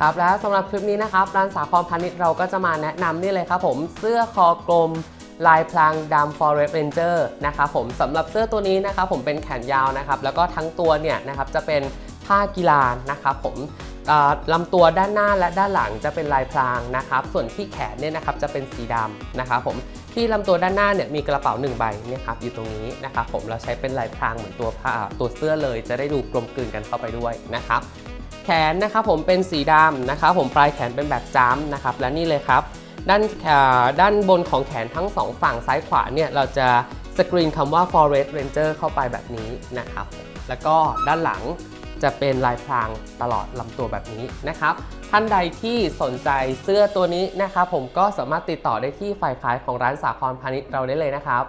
ครับและสำหรับคลิปนี้นะครับร้านสาครพาณิชย์เราก็จะมาแนะนำนี่เลยครับผมเสื้อคอกลมลายพรางดำ Forest Ranger นะครับผมสำหรับเสื้อตัวนี้นะครับผมเป็นแขนยาวนะครับแล้วก็ทั้งตัวเนี่ยนะครับจะเป็นผ้ากีฬานะครับผมลำตัวด้านหน้าและด้านหลังจะเป็นลายพรางนะครับ ส่วนที่แขนเนี่ยนะครับจะเป็นสีดำนะครับผมที่ลำตัวด้านหน้าเนี่ยมีกระเป๋าหนึ่งใบเนี่ยครับอยู่ตรงนี้นะครับผมเราใช้เป็นลายพรางเหมือนตัวผ้าตัวเสื้อเลย จะได้ดูกลมกลืนกันเข้าไปด้วยนะครับ แขนนะครับผมเป็นสีดำนะครับผมปลายแขนเป็นแบบจ้ำนะครับและนี่เลยครับด้านด้านบนของแขนทั้งสองฝั่งซ้ายขวาเนี่ยเราจะสกรีนคำว่า Forest Ranger เข้าไปแบบนี้นะครับแล้วก็ด้านหลังจะเป็นลายพรางตลอดลำตัวแบบนี้นะครับ ท่านใดที่สนใจเสื้อตัวนี้นะครับผมก็สามารถติดต่อได้ที่ฝ่ายขายของร้านสาครพาณิชย์เราได้เลยนะครับ